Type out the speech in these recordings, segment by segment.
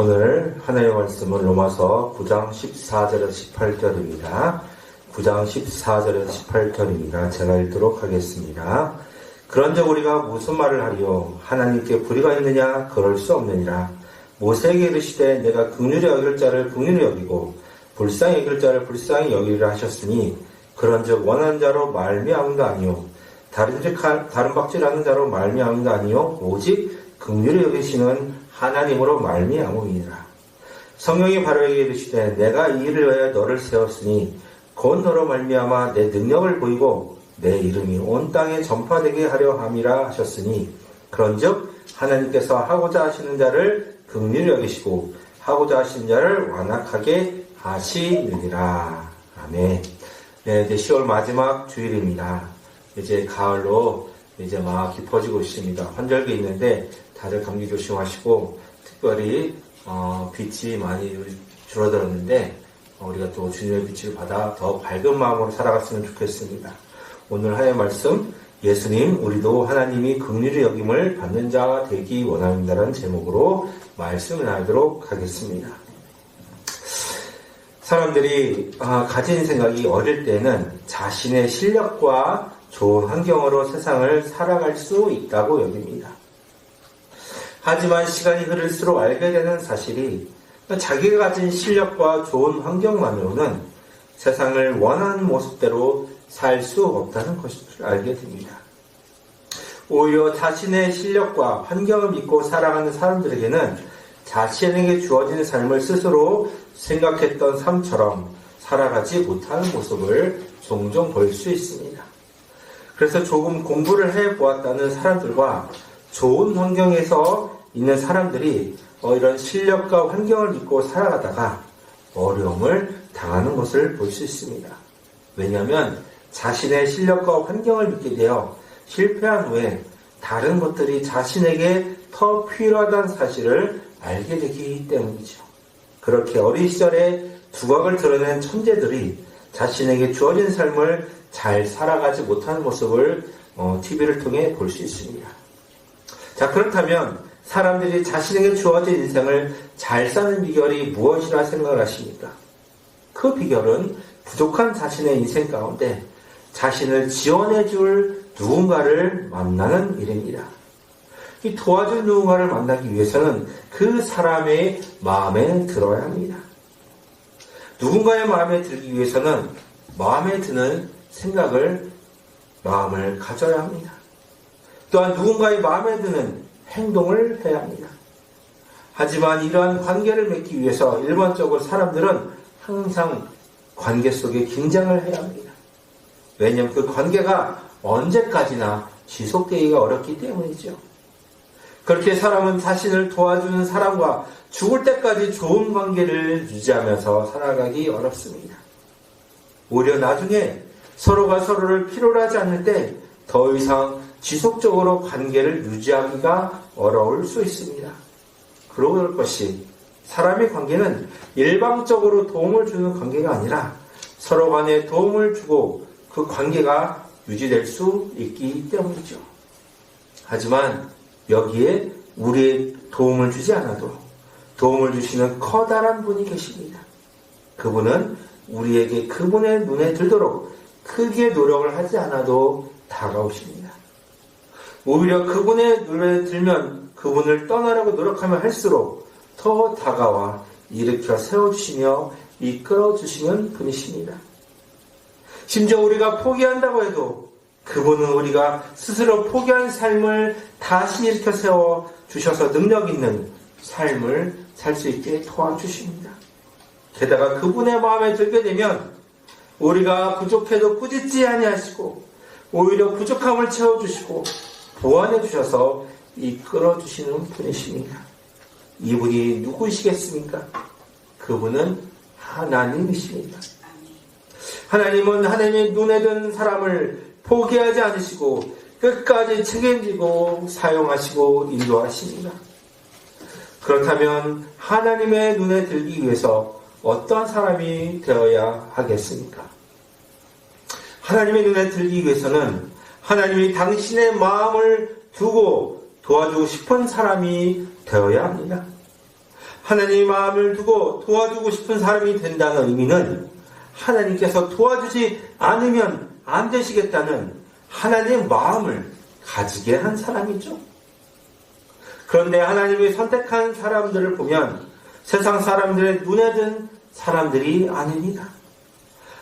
오늘 하나님의 말씀은 로마서 9장 14절에서 18절입니다. 9장 14절에서 18절입니다. 제가 읽도록 하겠습니다. 그런즉 우리가 무슨 말을 하리요? 하나님께 불의가 있느냐? 그럴 수 없느니라. 모세에게 이르시되 내가 긍휼히 여길 자를 긍휼히 여기고 불쌍히 여길 자를 불쌍히 여기리라 하셨으니 그런즉 원하는 자로 말미암은 아니요 다른 즉 다른 박질하는 자로 말미암은 아니요 오직 긍휼히 여기시는 하나님으로 말미암음이니라. 성령이 바로에게 이르시되 내가 이 일을 위하여 너를 세웠으니 곧 너로 말미암아 내 능력을 보이고 내 이름이 온 땅에 전파되게 하려 함이라 하셨으니 그런즉 하나님께서 하고자 하시는 자를 긍휼히 여기시고 하고자 하시는 자를 완악하게 하시느니라. 아멘. 네, 이제 10월 마지막 주일입니다. 이제 가을로 이제 막 깊어지고 있습니다. 환절기 있는데 다들 감기 조심하시고 특별히 어, 빛이 많이 줄어들었는데 어, 우리가 또 주님의 빛을 받아 더 밝은 마음으로 살아갔으면 좋겠습니다. 오늘 하의 말씀 예수님 우리도 하나님이 긍휼히 여김을 받는 자가 되기 원합니다라는 제목으로 말씀을 나누도록 하겠습니다. 사람들이 아, 가진 생각이 어릴 때는 자신의 실력과 좋은 환경으로 세상을 살아갈 수 있다고 여깁니다. 하지만 시간이 흐를수록 알게 되는 사실이 자기가 가진 실력과 좋은 환경만으로는 세상을 원하는 모습대로 살 수 없다는 것을 알게 됩니다. 오히려 자신의 실력과 환경을 믿고 살아가는 사람들에게는 자신에게 주어진 삶을 스스로 생각했던 삶처럼 살아가지 못하는 모습을 종종 볼 수 있습니다. 그래서 조금 공부를 해 보았다는 사람들과 좋은 환경에서 있는 사람들이 어, 이런 실력과 환경을 믿고 살아가다가 어려움을 당하는 것을 볼 수 있습니다. 왜냐하면 자신의 실력과 환경을 믿게 되어 실패한 후에 다른 것들이 자신에게 더 필요하다는 사실을 알게 되기 때문이죠. 그렇게 어린 시절에 두각을 드러낸 천재들이 자신에게 주어진 삶을 잘 살아가지 못하는 모습을 어, TV를 통해 볼 수 있습니다. 자, 그렇다면 사람들이 자신에게 주어진 인생을 잘 사는 비결이 무엇이라 생각을 하십니까? 그 비결은 부족한 자신의 인생 가운데 자신을 지원해 줄 누군가를 만나는 일입니다. 이 도와줄 누군가를 만나기 위해서는 그 사람의 마음에 들어야 합니다. 누군가의 마음에 들기 위해서는 마음에 드는 생각을 마음을 가져야 합니다. 또한 누군가의 마음에 드는 행동을 해야 합니다. 하지만 이러한 관계를 맺기 위해서 일반적으로 사람들은 항상 관계 속에 긴장을 해야 합니다. 왜냐하면 그 관계가 언제까지나 지속되기가 어렵기 때문이죠. 그렇게 사람은 자신을 도와주는 사람과 죽을 때까지 좋은 관계를 유지하면서 살아가기 어렵습니다. 오히려 나중에 서로가 서로를 필요로 하지 않을 때 더 이상 지속적으로 관계를 유지하기가 어려울 수 있습니다. 그럴 것이 사람의 관계는 일방적으로 도움을 주는 관계가 아니라 서로 간에 도움을 주고 그 관계가 유지될 수 있기 때문이죠. 하지만 여기에 우리의 도움을 주지 않아도 도움을 주시는 커다란 분이 계십니다. 그분은 우리에게 그분의 눈에 들도록 크게 노력을 하지 않아도 다가오십니다. 오히려 그분의 눈에 들면 그분을 떠나려고 노력하면 할수록 더 다가와 일으켜 세워주시며 이끌어주시는 분이십니다. 심지어 우리가 포기한다고 해도 그분은 우리가 스스로 포기한 삶을 다시 일으켜 세워 주셔서 능력 있는 삶을 살 수 있게 도와주십니다. 게다가 그분의 마음에 들게 되면 우리가 부족해도 꾸짖지 아니하시고 오히려 부족함을 채워주시고 보완해 주셔서 이끌어 주시는 분이십니다. 이분이 누구시겠습니까? 그분은 하나님이십니다. 하나님은 하나님의 눈에 든 사람을 포기하지 않으시고 끝까지 책임지고 사용하시고 인도하십니다. 그렇다면 하나님의 눈에 들기 위해서 어떠한 사람이 되어야 하겠습니까? 하나님의 눈에 들기 위해서는 하나님이 당신의 마음을 두고 도와주고 싶은 사람이 되어야 합니다. 하나님의 마음을 두고 도와주고 싶은 사람이 된다는 의미는 하나님께서 도와주지 않으면 안 되시겠다는 하나님의 마음을 가지게 한 사람이죠. 그런데 하나님이 선택한 사람들을 보면 세상 사람들의 눈에 든 사람들이 아닙니다.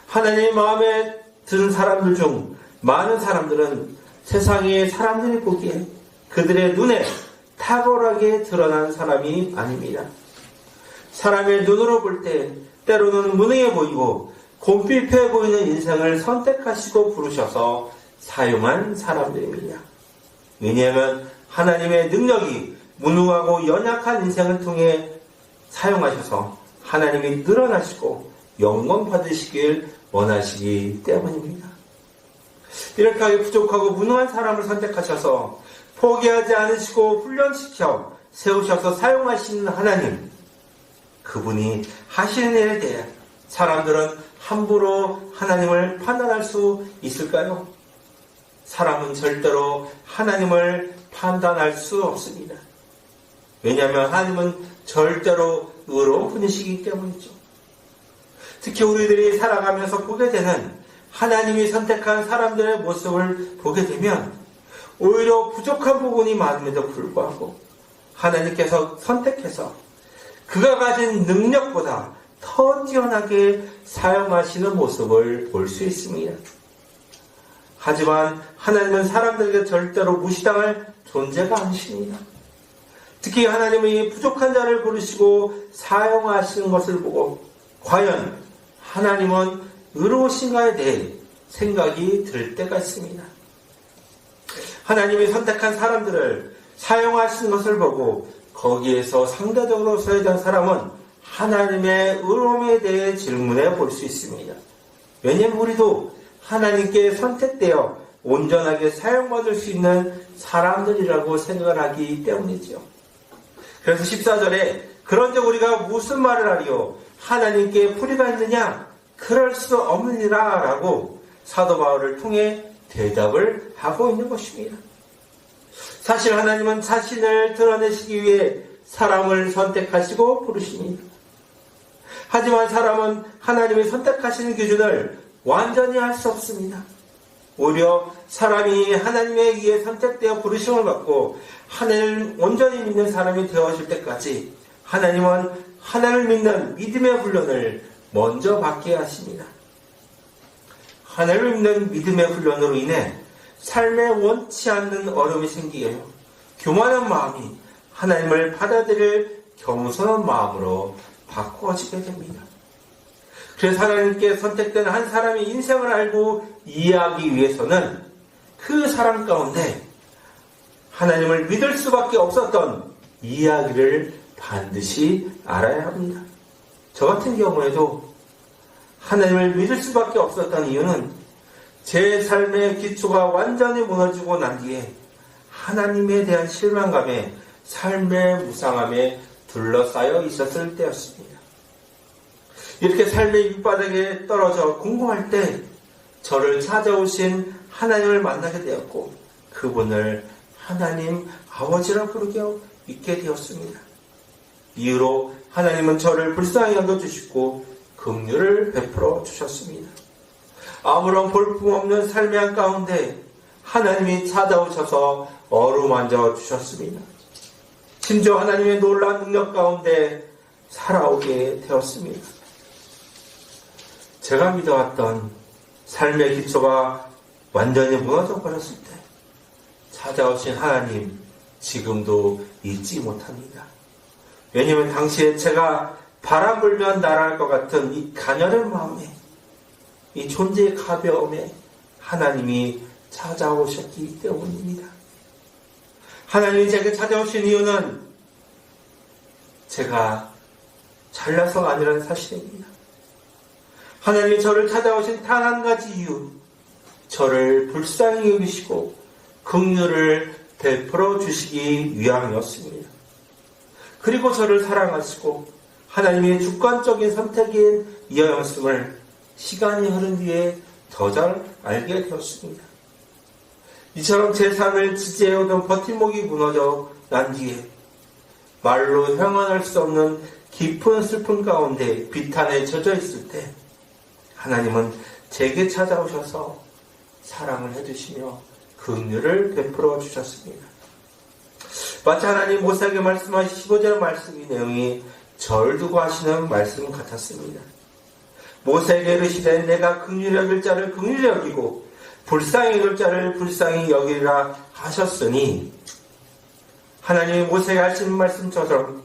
하나님의 마음에 든 사람들 중 많은 사람들은 세상의 사람들이 보기에 그들의 눈에 탁월하게 드러난 사람이 아닙니다. 사람의 눈으로 볼 때 때로는 무능해 보이고 곰필패 보이는 인생을 선택하시고 부르셔서 사용한 사람들입니다. 왜냐하면 하나님의 능력이 무능하고 연약한 인생을 통해 사용하셔서 하나님이 늘어나시고 영광 받으시길 원하시기 때문입니다. 이렇게 하게 부족하고 무능한 사람을 선택하셔서 포기하지 않으시고 훈련시켜 세우셔서 사용하시는 하나님, 그분이 하시는 일에 대해 사람들은 함부로 하나님을 판단할 수 있을까요? 사람은 절대로 하나님을 판단할 수 없습니다. 왜냐하면 하나님은 절대로 의로운 분이시기 때문이죠. 특히 우리들이 살아가면서 보게 되는 하나님이 선택한 사람들의 모습을 보게 되면 오히려 부족한 부분이 많음에도 불구하고 하나님께서 선택해서 그가 가진 능력보다 더 뛰어나게 사용하시는 모습을 볼 수 있습니다. 하지만 하나님은 사람들에게 절대로 무시당할 존재가 아니십니다. 특히 하나님이 부족한 자를 부르시고 사용하시는 것을 보고 과연 하나님은 의로우신가에 대해 생각이 들 때가 있습니다. 하나님이 선택한 사람들을 사용하시는 것을 보고 거기에서 상대적으로 소외된 사람은 하나님의 의로움에 대해 질문해 볼 수 있습니다. 왜냐하면 우리도 하나님께 선택되어 온전하게 사용받을 수 있는 사람들이라고 생각을 하기 때문이죠. 그래서 14절에 그런즉 우리가 무슨 말을 하리요? 하나님께 불의가 있느냐? 그럴 수 없느니라 라고 사도 바울을 통해 대답을 하고 있는 것입니다. 사실 하나님은 자신을 드러내시기 위해 사람을 선택하시고 부르십니다. 하지만 사람은 하나님이 선택하시는 기준을 완전히 할 수 없습니다. 오히려 사람이 하나님에 의해 선택되어 부르심을 받고 하나님을 온전히 믿는 사람이 되어질 때까지 하나님은 하나님을 믿는 믿음의 훈련을 먼저 받게 하십니다. 하나님을 믿는 믿음의 훈련으로 인해 삶에 원치 않는 어려움이 생기게 교만한 마음이 하나님을 받아들일 겸손한 마음으로 바꾸어지게 됩니다. 그래서 하나님께 선택된 한 사람의 인생을 알고 이해하기 위해서는 그 사람 가운데 하나님을 믿을 수밖에 없었던 이야기를 반드시 알아야 합니다. 저 같은 경우에도 하나님을 믿을 수밖에 없었던 이유는 제 삶의 기초가 완전히 무너지고 난 뒤에 하나님에 대한 실망감에 삶의 무상함에 둘러싸여 있었을 때였습니다. 이렇게 삶의 밑바닥에 떨어져 궁금할 때 저를 찾아오신 하나님을 만나게 되었고 그분을 하나님 아버지라 부르게 있게 되었습니다. 이후로 하나님은 저를 불쌍히 여겨주시고 긍휼을 베풀어 주셨습니다. 아무런 볼품없는 삶의 한가운데 하나님이 찾아오셔서 어루만져 주셨습니다. 심지어 하나님의 놀라운 능력 가운데 살아오게 되었습니다. 제가 믿어왔던 삶의 기초가 완전히 무너져 버렸을 때 찾아오신 하나님 지금도 잊지 못합니다. 왜냐하면 당시에 제가 바람 불면 날아갈 것 같은 이 가녀린 마음에 이 존재의 가벼움에 하나님이 찾아오셨기 때문입니다. 하나님이 제게 찾아오신 이유는 제가 잘나서가 아니라는 사실입니다. 하나님이 저를 찾아오신 단 한 가지 이유, 저를 불쌍히 여기시고 긍휼을 베풀어 주시기 위함이었습니다. 그리고 저를 사랑하시고 하나님의 주관적인 선택인 이어였음을 시간이 흐른 뒤에 더 잘 알게 되었습니다. 이처럼 제 삶을 지지해오던 버팀목이 무너져 난 뒤에 말로 형언할 수 없는 깊은 슬픔 가운데 비탄에 젖어 있을 때 하나님은 제게 찾아오셔서 사랑을 해주시며 긍휼을 베풀어 주셨습니다. 마치 하나님 모세에게 말씀하신 15절 말씀의 내용이 절 두고 하시는 말씀 같았습니다. 모세에게 이르시되 내가 긍휼히 여길 자를 긍휼히 여기고 불쌍히 여길 자를 불쌍히 여기라 하셨으니 하나님이 모세에게 하신 말씀처럼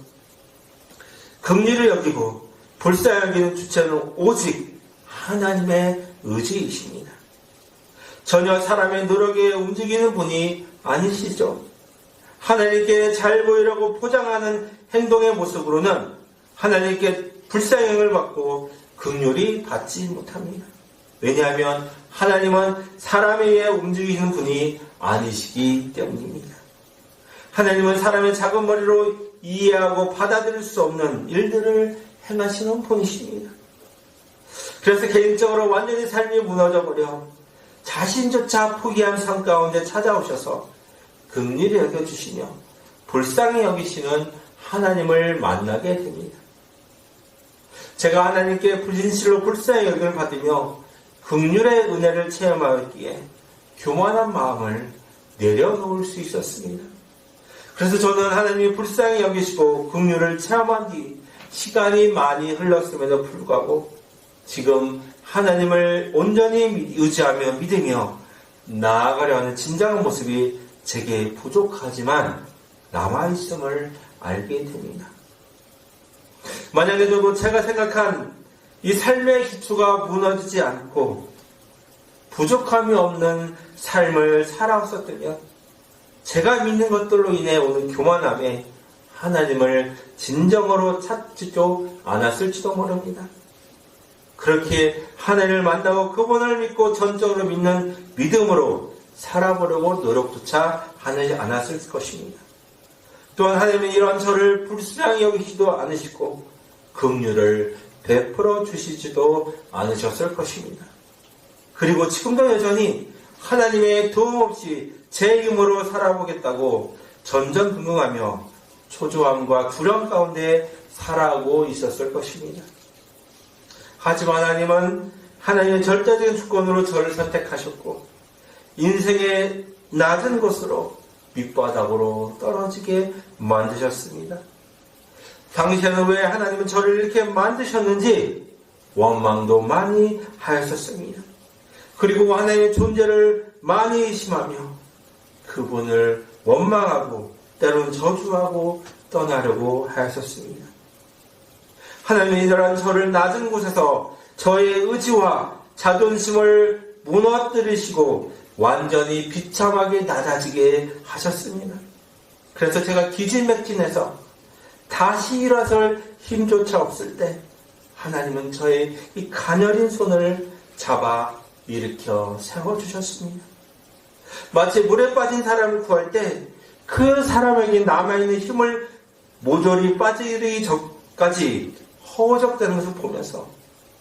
긍휼을 여기고 불쌍히 여기는 주체는 오직 하나님의 의지이십니다. 전혀 사람의 노력에 움직이는 분이 아니시죠. 하나님께 잘 보이려고 포장하는 행동의 모습으로는 하나님께 불쌍형을 받고 긍휼이 받지 못합니다. 왜냐하면 하나님은 사람에 의해 움직이는 분이 아니시기 때문입니다. 하나님은 사람의 작은 머리로 이해하고 받아들일 수 없는 일들을 행하시는 분이십니다. 그래서 개인적으로 완전히 삶이 무너져버려 자신조차 포기한 삶 가운데 찾아오셔서 긍휼히 여겨주시며 불쌍히 여기시는 하나님을 만나게 됩니다. 제가 하나님께 불진실로 불쌍히 여김을 받으며 긍휼의 은혜를 체험하였기에 교만한 마음을 내려놓을 수 있었습니다. 그래서 저는 하나님이 불쌍히 여기시고 긍휼을 체험한 뒤 시간이 많이 흘렀음에도 불구하고 지금 하나님을 온전히 의지하며 믿으며 나아가려 하는 진정한 모습이 제게 부족하지만 남아있음을 알게 됩니다. 만약에 저도 제가 생각한 이 삶의 기초가 무너지지 않고 부족함이 없는 삶을 살아왔었다면 제가 믿는 것들로 인해 오는 교만함에 하나님을 진정으로 찾지도 않았을지도 모릅니다. 그렇게 하나님을 만나고 그분을 믿고 전적으로 믿는 믿음으로 살아보려고 노력조차 하지 않았을 것입니다. 또한 하나님은 이러한 저를 불쌍히 여기지도 않으시고 긍휼을 베풀어 주시지도 않으셨을 것입니다. 그리고 지금도 여전히 하나님의 도움 없이 제 힘으로 살아보겠다고 전전긍긍하며 초조함과 두려움 가운데 살아오고 있었을 것입니다. 하지만 하나님은 하나님의 절대적인 주권으로 저를 선택하셨고 인생의 낮은 곳으로 밑바닥으로 떨어지게 만드셨습니다. 당시에는 왜 하나님은 저를 이렇게 만드셨는지 원망도 많이 하였었습니다. 그리고 하나님의 존재를 많이 의심하며 그분을 원망하고 때로는 저주하고 떠나려고 하였었습니다. 하나님은 이러한 저를 낮은 곳에서 저의 의지와 자존심을 무너뜨리시고 완전히 비참하게 낮아지게 하셨습니다. 그래서 제가 기진맥진해서 다시 일어설 힘조차 없을 때 하나님은 저의 이 가녀린 손을 잡아 일으켜 세워주셨습니다. 마치 물에 빠진 사람을 구할 때 그 사람에게 남아있는 힘을 모조리 빠지기 전까지 허우적대는 것을 보면서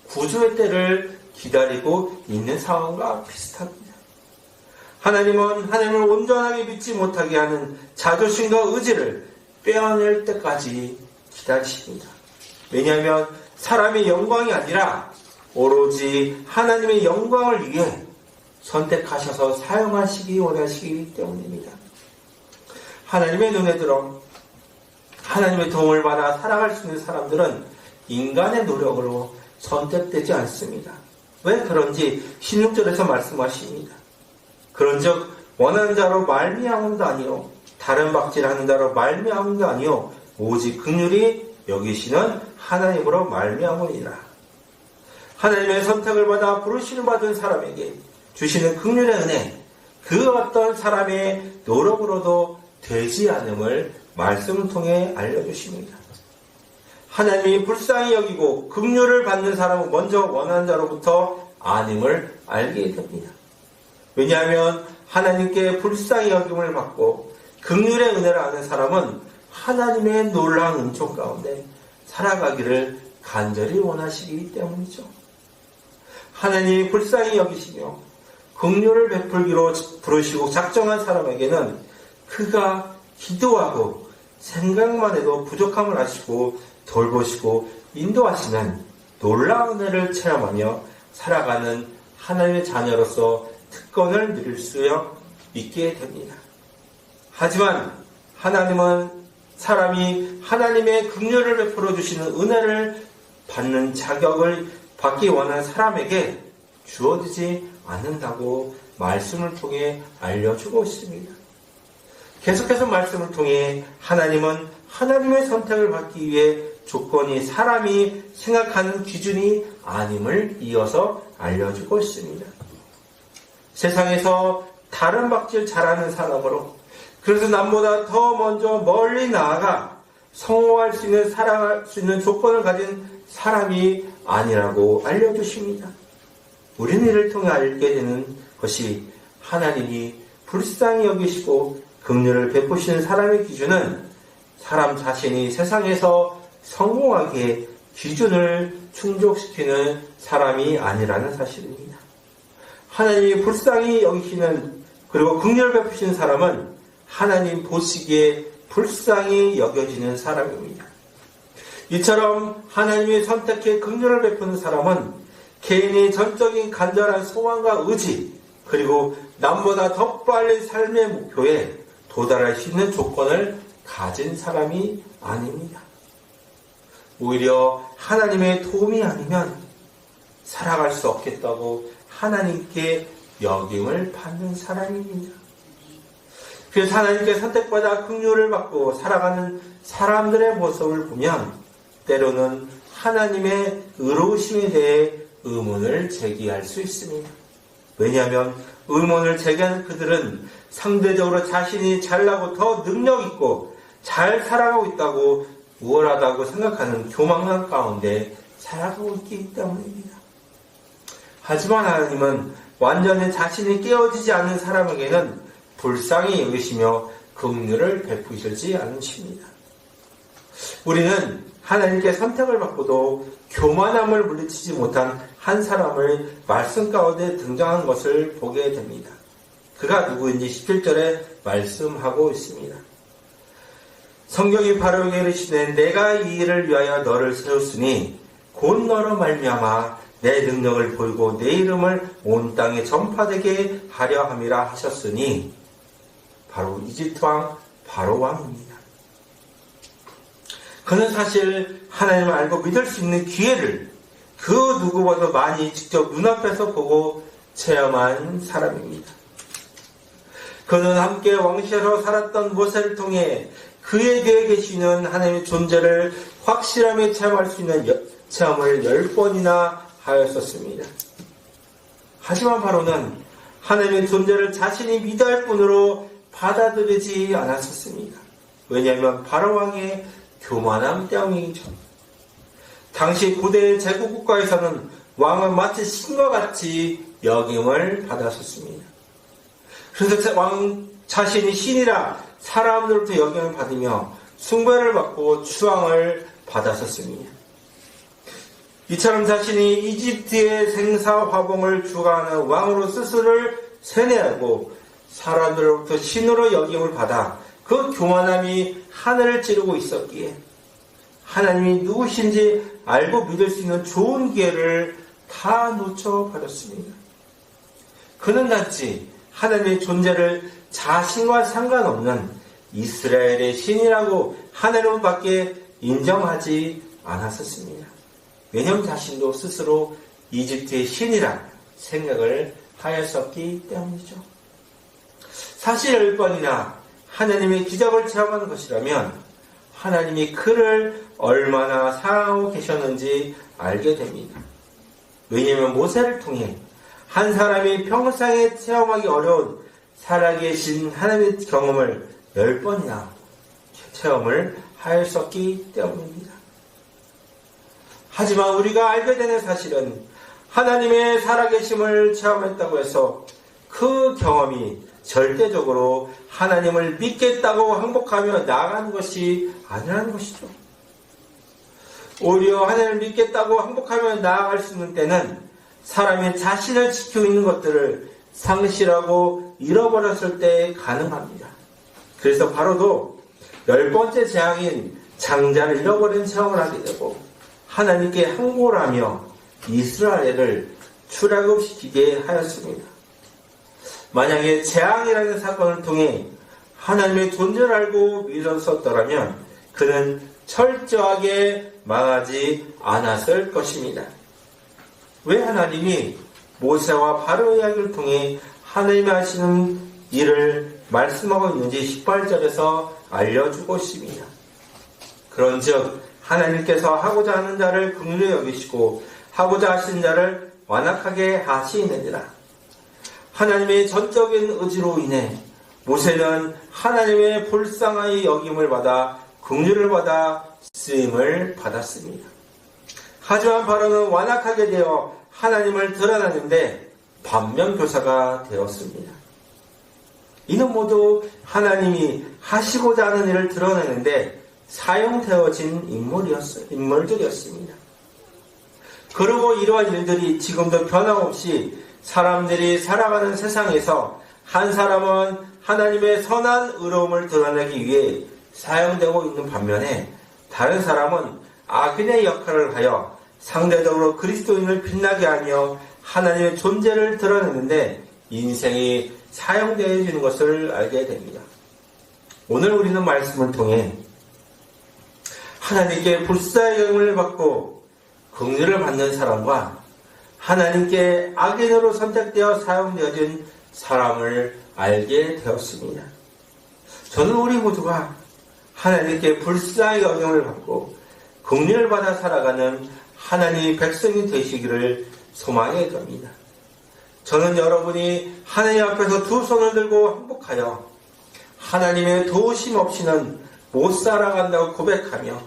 구조의 때를 기다리고 있는 상황과 비슷합니다. 하나님은 하나님을 온전하게 믿지 못하게 하는 자존심과 의지를 빼어낼 때까지 기다리십니다. 왜냐하면 사람의 영광이 아니라 오로지 하나님의 영광을 위해 선택하셔서 사용하시기 원하시기 때문입니다. 하나님의 눈에 들어 하나님의 도움을 받아 살아갈 수 있는 사람들은 인간의 노력으로 선택되지 않습니다. 왜 그런지 16절에서 말씀하십니다. 그런즉 원하는 자로 말미암음도 아니요 다른 박질하는 자로 말미암음도 아니요 오직 극률이 여기시는 하나님으로 말미암으니라. 하나님의 선택을 받아 부르시는 받은 사람에게 주시는 극률의 은혜 그 어떤 사람의 노력으로도 되지 않음을 말씀을 통해 알려주십니다. 하나님이 불쌍히 여기고 긍휼을 받는 사람은 먼저 원하는 자로부터 아님을 알게 됩니다. 왜냐하면 하나님께 불쌍히 여김을 받고 긍휼의 은혜를 아는 사람은 하나님의 놀라운 은총 가운데 살아가기를 간절히 원하시기 때문이죠. 하나님이 불쌍히 여기시며 긍휼을 베풀기로 부르시고 작정한 사람에게는 그가 기도하고 생각만 해도 부족함을 아시고 돌보시고 인도하시는 놀라운 은혜를 체험하며 살아가는 하나님의 자녀로서 특권을 누릴 수 있게 됩니다. 하지만 하나님은 사람이 하나님의 긍휼을 베풀어 주시는 은혜를 받는 자격을 받기 원하는 사람에게 주어지지 않는다고 말씀을 통해 알려주고 있습니다. 계속해서 말씀을 통해 하나님은 하나님의 선택을 받기 위해 조건이 사람이 생각하는 기준이 아님을 이어서 알려주고 있습니다. 세상에서 다른 박질 잘하는 사람으로 그래서 남보다 더 먼저 멀리 나아가 성공할 수 있는 살아갈 수 있는 조건을 가진 사람이 아니라고 알려주십니다. 우리는 이를 통해 알게 되는 것이 하나님이 불쌍히 여기시고 긍휼을 베푸시는 사람의 기준은 사람 자신이 세상에서 성공하게 기준을 충족시키는 사람이 아니라는 사실입니다. 하나님이 불쌍히 여기시는 그리고 긍휼을 베푸시는 사람은 하나님 보시기에 불쌍히 여겨지는 사람입니다. 이처럼 하나님이 선택해 긍휼을 베푸는 사람은 개인의 전적인 간절한 소망과 의지 그리고 남보다 더 빨리 삶의 목표에 도달할 수 있는 조건을 가진 사람이 아닙니다. 오히려 하나님의 도움이 아니면 살아갈 수 없겠다고 하나님께 역임을 받는 사람입니다. 그래서 하나님께 선택받아 긍휼을 받고 살아가는 사람들의 모습을 보면 때로는 하나님의 의로우심에 대해 의문을 제기할 수 있습니다. 왜냐하면 의문을 제기하는 그들은 상대적으로 자신이 잘나고 더 능력 있고 잘 살아가고 있다고 우월하다고 생각하는 교만한 가운데 살아가고 있기 때문입니다. 하지만 하나님은 완전히 자신이 깨어지지 않는 사람에게는 불쌍히 여기시며 긍휼을 베푸시지 않으십니다. 우리는 하나님께 선택을 받고도 교만함을 물리치지 못한 한 사람을 말씀 가운데 등장한 것을 보게 됩니다. 그가 누구인지 17절에 말씀하고 있습니다. 성경이 바로 이르시되 내가 이 일을 위하여 너를 세웠으니 곧 너로 말미암아 내 능력을 보이고 내 이름을 온 땅에 전파되게 하려 함이라 하셨으니 바로 이집트 왕 바로 왕입니다. 그는 사실 하나님을 알고 믿을 수 있는 기회를 그 누구보다 많이 직접 눈앞에서 보고 체험한 사람입니다. 그는 함께 왕실로 살았던 모세를 통해 그에 대해 계시는 하나님의 존재를 확실하게 체험할 수 있는 체험을 열 번이나 하였었습니다. 하지만 바로는 하나님의 존재를 자신이 믿어할 뿐으로 받아들이지 않았었습니다. 왜냐하면 바로왕의 교만함 때문이죠. 당시 고대 제국 국가에서는 왕은 마치 신과 같이 역임을 받았었습니다. 그래서 왕 자신이 신이라 사람들로부터 영향을 받으며 숭배를 받고 추앙을 받았었습니다. 이처럼 자신이 이집트의 생사 화봉을 주관하는 왕으로 스스로를 세뇌하고 사람들로부터 신으로 역임을 받아 그 교만함이 하늘을 찌르고 있었기에 하나님이 누구신지 알고 믿을 수 있는 좋은 기회를 다 놓쳐버렸습니다. 그는 단지 하나님의 존재를 자신과 상관없는 이스라엘의 신이라고 하나님밖에 인정하지 않았었습니다. 왜냐하면 자신도 스스로 이집트의 신이라 생각을 하였었기 때문이죠. 사실 열 번이나 하나님의 기적을 체험하는 것이라면 하나님이 그를 얼마나 사랑하고 계셨는지 알게 됩니다. 왜냐하면 모세를 통해 한 사람이 평생에 체험하기 어려운 살아계신 하나님의 경험을 열 번이나 체험을 하였었기 때문입니다. 하지만 우리가 알게 되는 사실은 하나님의 살아계심을 체험했다고 해서 그 경험이 절대적으로 하나님을 믿겠다고 항복하며 나아가는 것이 아니라는 것이죠. 오히려 하나님을 믿겠다고 항복하며 나아갈 수 있는 때는 사람이 자신을 지키고 있는 것들을 상실하고 잃어버렸을 때 가능합니다. 그래서 바로도 열 번째 재앙인 장자를 잃어버린 체험을 하게 되고 하나님께 항고하며 이스라엘을 출애굽시키게 하였습니다. 만약에 재앙이라는 사건을 통해 하나님의 존재를 알고 믿었었더라면 그는 철저하게 망하지 않았을 것입니다. 왜 하나님이 모세와 바로 이야기를 통해 하나님이 하시는 일을 말씀하고 있는지 18절에서 알려주고 있습니다. 그런즉 하나님께서 하고자 하는 자를 긍휼히 여기시고 하고자 하시는 자를 완악하게 하시느니라. 하나님의 전적인 의지로 인해 모세는 하나님의 불쌍하게 여김을 받아 긍휼을 받아 쓰임을 받았습니다. 하지만 바로는 완악하게 되어 하나님을 드러나는데 반면 교사가 되었습니다. 이는 모두 하나님이 하시고자 하는 일을 드러내는데 사용되어진 인물이었어요. 인물들이었습니다. 그리고 이러한 일들이 지금도 변함없이 사람들이 살아가는 세상에서 한 사람은 하나님의 선한 의로움을 드러내기 위해 사용되고 있는 반면에 다른 사람은 악인의 역할을 하여 상대적으로 그리스도인을 빛나게 하며 하나님의 존재를 드러내는데 인생이 사용되어지는 것을 알게 됩니다. 오늘 우리는 말씀을 통해 하나님께 불사의 영을 받고 긍휼을 받는 사람과 하나님께 악인으로 선택되어 사용되어진 사람을 알게 되었습니다. 저는 우리 모두가 하나님께 불사의 영향을 받고 긍휼을 받아 살아가는 하나님의 백성이 되시기를 소망해 겁니다. 저는 여러분이 하나님 앞에서 두 손을 들고 행복하여 하나님의 도우심 없이는 못 살아간다고 고백하며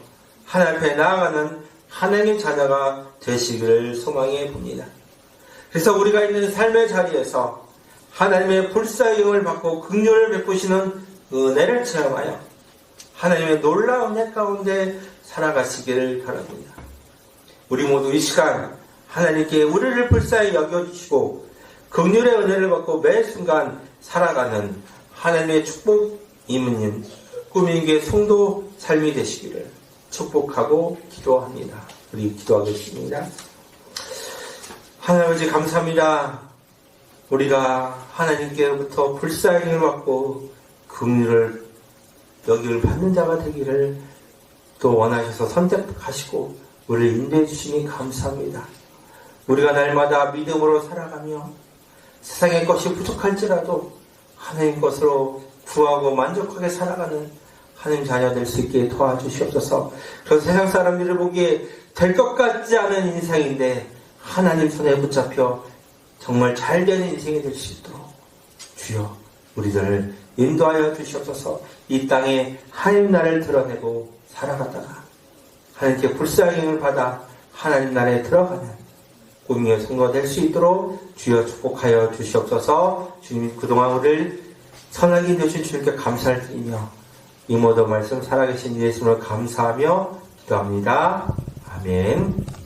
하나님 앞에 나아가는 하나님 자녀가 되시기를 소망해 봅니다. 그래서 우리가 있는 삶의 자리에서 하나님의 불사의 영을 받고 긍휼을 베푸시는 은혜를 체험하여 하나님의 놀라운 은혜 가운데 살아가시기를 바랍니다. 우리 모두 이 시간 하나님께 우리를 불쌍히 여겨주시고 긍휼의 은혜를 받고 매 순간 살아가는 하나님의 축복 이문님 꾸민게 성도 삶이 되시기를 축복하고 기도합니다. 우리 기도하겠습니다. 하나님 아버지 감사합니다. 우리가 하나님께로부터 불쌍히를 받고 긍휼을 여기를 받는 자가 되기를 또 원하셔서 선택하시고 우리를 인도해 주시니 감사합니다. 우리가 날마다 믿음으로 살아가며 세상의 것이 부족할지라도 하나님 것으로 구하고 만족하게 살아가는 하나님 자녀 될 수 있게 도와주시옵소서. 그 세상 사람들을 보기에 될 것 같지 않은 인생인데 하나님 손에 붙잡혀 정말 잘 되는 인생이 될 수 있도록 주여 우리들을 인도하여 주시옵소서 이 땅에 하나님 나라를 드러내고 살아가다가 하나님께 불쌍함을 받아 하나님 나라에 들어가는 꿈의 성도가 될 수 있도록 주여 축복하여 주시옵소서 주님 그동안 우리를 선하게 되신 주님께 감사를 드리며 이 모든 말씀 살아계신 예수님을 감사하며 기도합니다. 아멘.